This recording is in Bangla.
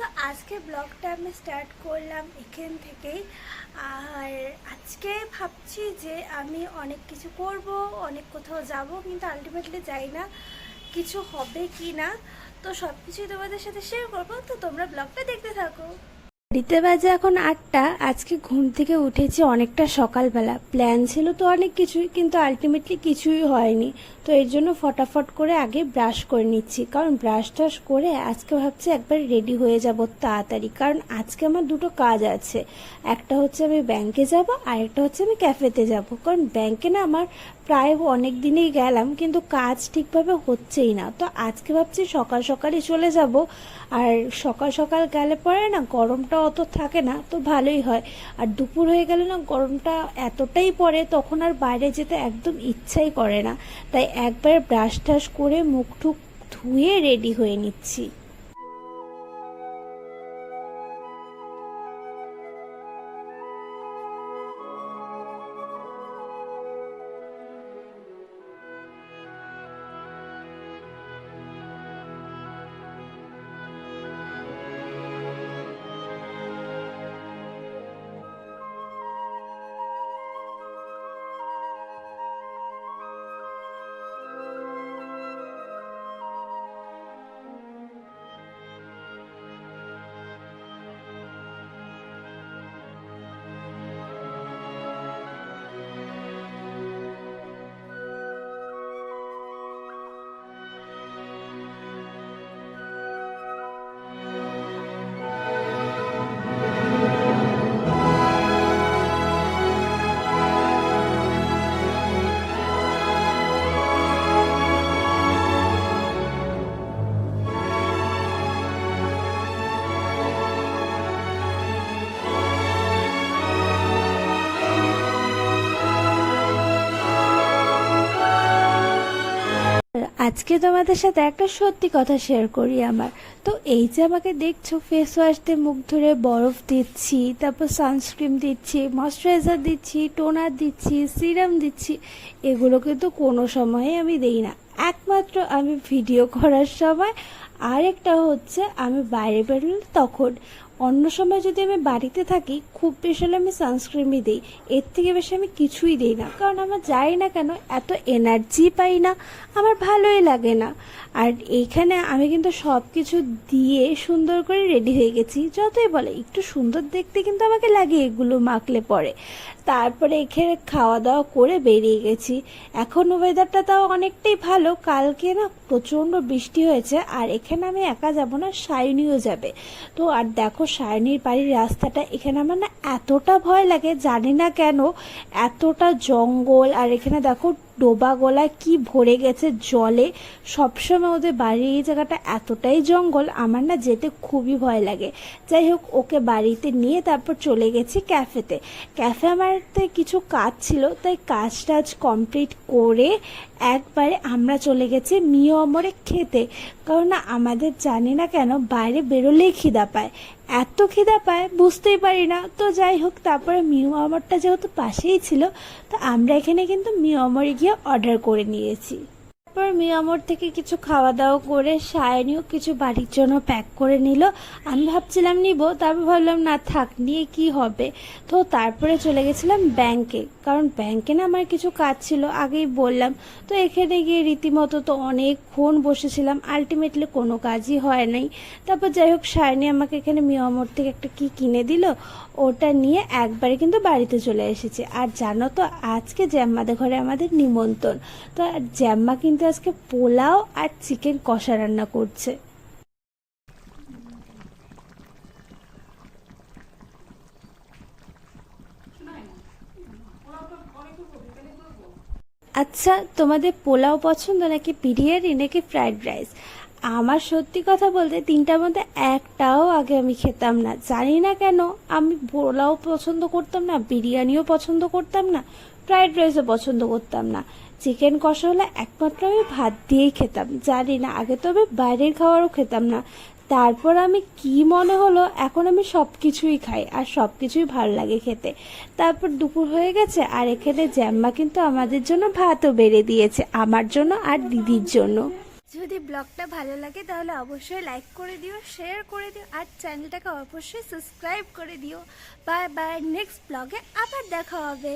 তো আজকে ব্লগটা আমি স্টার্ট করলাম এখান থেকেই। আর আজকে ভাবছি যে আমি অনেক কিছু করব, অনেক কোথাও যাব, কিন্তু আলটিমেটলি যাই না কিছু হবে কি না। তো সব কিছুই তোমাদের সাথে শেয়ার করব, তো তোমরা ব্লগটা দেখতে থাকো। ঘড়িতে বাজে এখন আটটা, আজকে ঘুম থেকে উঠেছি অনেকটা সকালবেলা। প্ল্যান ছিল তো অনেক কিছুই, কিন্তু আলটিমেটলি কিছুই হয়নি। তো এর জন্য ফটাফট করে আগে ব্রাশ করে নিচ্ছি। কারণ ব্রাশ টাশ করে আজকে ভাবছি একবার রেডি হয়ে যাব তাড়াতাড়ি। কারণ আজকে আমার দুটো কাজ আছে। একটা হচ্ছে আমি ব্যাংকে যাব, আর একটা হচ্ছে আমি ক্যাফেতে যাব। কারণ ব্যাংকে না আমার প্রায় অনেক দিনেই গেলাম, কিন্তু কাজ ঠিকভাবে হচ্ছেই না। তো আজকে ভাবছি সকাল সকালই চলে যাব। আর সকাল সকাল গেলে পরে না গরমটা অত থাকে না, তো ভালোই হয়। আর দুপুর হয়ে গেলে না গরমটা এতটাই পড়ে, তখন আর বাইরে যেতে একদম ইচ্ছাই করে না। তাই একবার ব্রাশ টাশ করে মুখ টুক ধুয়ে রেডি হয়ে নিচ্ছি। আজকে তোমাদের সাথে একটা সত্যি কথা শেয়ার করি আমার। তো এই যে আমাকে দেখছ ফেস ওয়াশ দিয়ে মুখ ধরে বরফ দিচ্ছি, তারপর সানস্ক্রিন দিচ্ছি ময়শ্চারাইজার দিচ্ছি টোনার দিচ্ছি সিরাম দিচ্ছি, এগুলো কিন্তু কোনো সময়ে আমি দেই না। একমাত্র আমি ভিডিও করার সময়, আরেকটা হচ্ছে আমি বাইরে বেরোলে তখন। অন্য সময় যদি আমি বাড়িতে থাকি, খুব বেশি হলে আমি সানস্ক্রিনই দিই। এর থেকে বেশি আমি কিছুই দিই না। কারণ আমার যাই না কেন, এত এনার্জি পাই না। আমার ভালোই লাগে না। আর এইখানে আমি কিন্তু সব কিছু দিয়ে সুন্দর করে রেডি হয়ে গেছি। যতই বলে, একটু সুন্দর দেখতে কিন্তু আমাকে লাগে এগুলো মাখলে পরে। তারপরে এখানে খাওয়া দাওয়া করে বেরিয়ে গেছি। এখন ওয়েদারটা তাও অনেকটাই ভালো। কালকে না প্রচণ্ড বৃষ্টি হয়েছে আর এখানে আমি একা যাব না সায়নীও যাবে। তো আর দেখো সায়নীর বাড়ির রাস্তাটা, এখানে আমার না এতটা ভয় লাগে, জানি না কেন, এতটা জঙ্গল আর এখানে দেখো ডোবা গলায় কি ভরে গেছে জলে? সবসময় ওদের বাড়ির এই জায়গাটা এতটাই জঙ্গল, আমার না যেতে খুবই ভয় লাগে। যাই হোক, ওকে বাড়িতে নিয়ে তারপর চলে গেছি ক্যাফেতে। ক্যাফে আমার কিছু কাজ ছিল, তাই কাজ টাজ কমপ্লিট করে একবারে আমরা চলে গেছি মিও অমরে খেতে। কারণ না, আমাদের জানি না কেন বাইরে বেরোলেই খিদা পায়। এত খিদা পায়, বুঝতেই পারি না। তো যাই হোক, তারপরে মিও আমরটা যেহেতু পাশেই ছিল, তো আমরা এখানে কিন্তু মিও আমরে গিয়ে অর্ডার করে নিয়েছি। তারপর মিয়ামর থেকে কিছু খাওয়া দাওয়া করে সায়নিও কিছু বাড়ির জন্য প্যাক করে নিল। আমি ভাবছিলাম নিব, তারপর ভাবলাম, না থাক, নিয়ে কি হবে? তো তারপরে চলে গেছিলাম ব্যাংকে কারণ ব্যাংকে না আমার কিছু কাজ ছিল, আগেই বললাম। তো এখানে গিয়ে রীতিমতো তো অনেকক্ষণ বসেছিলাম আলটিমেটলি কোনো কাজই হয় নাই। তারপর যাই হোক, সায়নি আমাকে এখানে মিয়ামর থেকে একটা কি কিনে দিল, ওটা নিয়ে একবারে কিন্তু বাড়িতে চলে এসেছে। আর জানো তো, আজকে জ্যাম্মাদের ঘরে আমাদের নিমন্ত্রণ। তো জ্যাম্মা কিন্তু আজকে পোলাও আর চিকেন কষা রান্না করছে। আচ্ছা তোমাদের পোলাও পছন্দ নাকি বিরিয়ানি নাকি ফ্রাইড রাইস? আমার সত্যি কথা বলতে তিনটার মধ্যে একটাও আগে আমি খেতাম না। জানি না কেন, আমি পোলাও পছন্দ করতাম না, বিরিয়ানিও পছন্দ করতাম না, ফ্রাইড রাইসও পছন্দ করতাম না। চিকেন কষা হলে একমাত্র আমি ভাত দিয়েই খেতাম, জানি না, আগে তো আমি বাইরের খাবারও খেতাম না। তারপর আমি কি মনে হলো, এখন আমি সব কিছুই খাই আর সব কিছুই ভালো লাগে খেতে। তারপর দুপুর হয়ে গেছে আর এখানে জ্যাম্মা কিন্তু আমাদের জন্য ভাতও বেড়ে দিয়েছে, আমার জন্য আর দিদির জন্য। যদি ব্লগটা ভালো লাগে তাহলে অবশ্যই লাইক করে দিও, শেয়ার করে দিও, আর চ্যানেলটাকে অবশ্যই সাবস্ক্রাইব করে দিও। বাই বাই, নেক্সট ব্লগে আবার দেখা হবে।